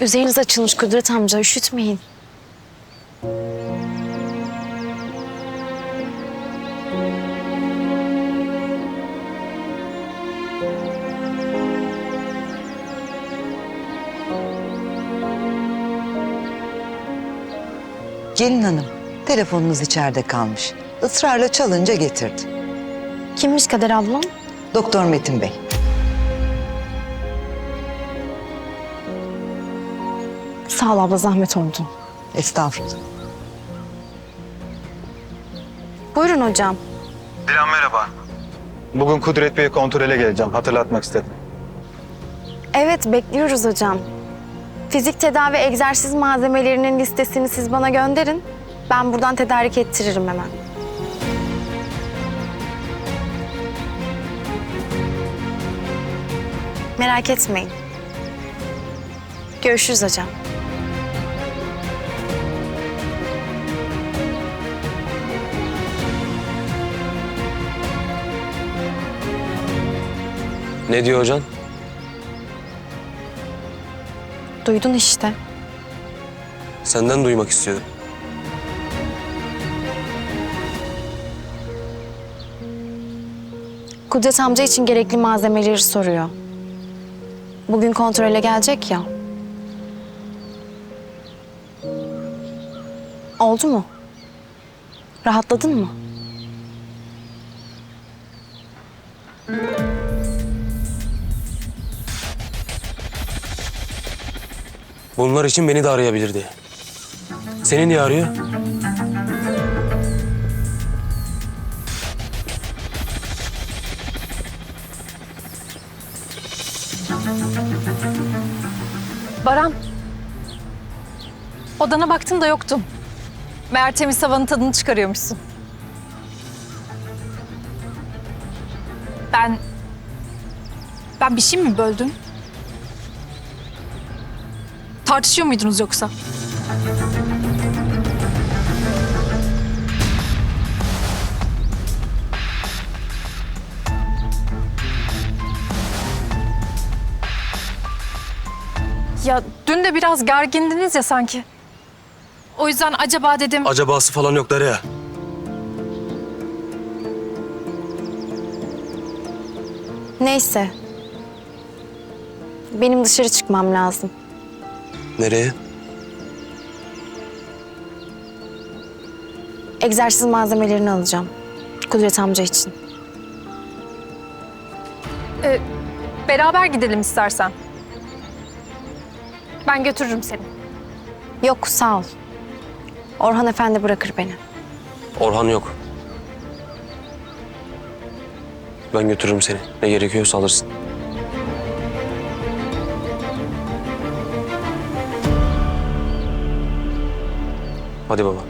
Üzeriniz açılmış Kudret amca, üşütmeyin. Gelin hanım, telefonunuz içeride kalmış. Israrla çalınca getirdi. Kimmiş Kader ablam? Doktor Metin Bey. Sağ ol abla, zahmet oldu. Estağfurullah. Buyurun hocam. Dilan merhaba. Bugün Kudret Bey'i kontrole geleceğim. Hatırlatmak istedim. Evet, bekliyoruz hocam. Fizik tedavi egzersiz malzemelerinin listesini siz bana gönderin. Ben buradan tedarik ettiririm hemen. Merak etmeyin. Görüşürüz hocam. Ne diyor hocan? Duydun işte. Senden duymak istiyor. Kudret amca için gerekli malzemeleri soruyor. Bugün kontrole gelecek ya. Oldu mu? Rahatladın mı? Bunlar için beni de arayabilirdi. Seni niye arıyor? Baran. Odana baktım da yoktum. Meğer temiz havanın tadını çıkarıyormuşsun. Ben... Ben bir şey mi böldüm? Tartışıyor muydunuz yoksa? Ya dün de biraz gergindiniz ya sanki. O yüzden acaba dedim... Acabası falan yok Derya. Neyse. Benim dışarı çıkmam lazım. Nereye? Egzersiz malzemelerini alacağım. Kudret amca için. e, beraber gidelim istersen. Ben götürürüm seni. Yok sağ ol. Orhan Efendi bırakır beni. Orhan yok. Ben götürürüm seni. Ne gerekiyorsa alırsın. Hadi baba.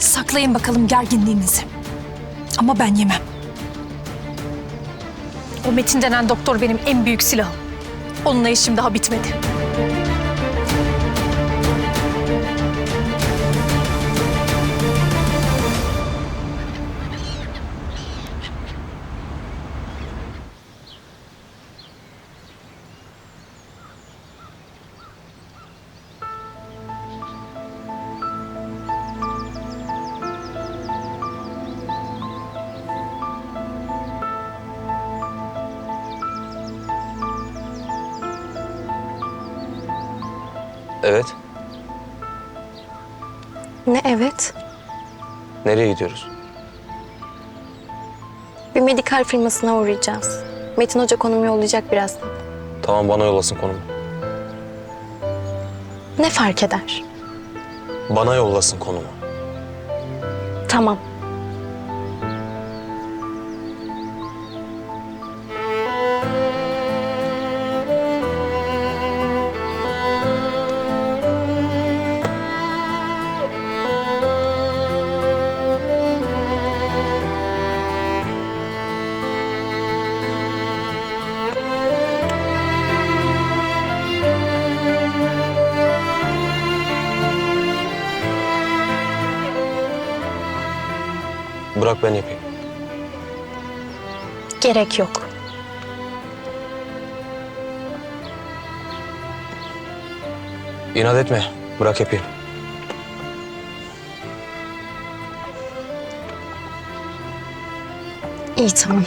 Saklayın bakalım gerginliğinizi. Ama ben yemem. O Metin denen doktor benim en büyük silahım. Onunla işim daha bitmedi. Evet. Ne evet? Nereye gidiyoruz? Bir medikal firmasına uğrayacağız. Metin Hoca konumu yollayacak birazdan. Tamam bana yollasın konumu. Ne fark eder? Bana yollasın konumu. Tamam. Bırak ben yapayım. Gerek yok. İnat etme. Bırak yapayım. İyi tamam.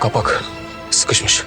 Kapak sıkışmış.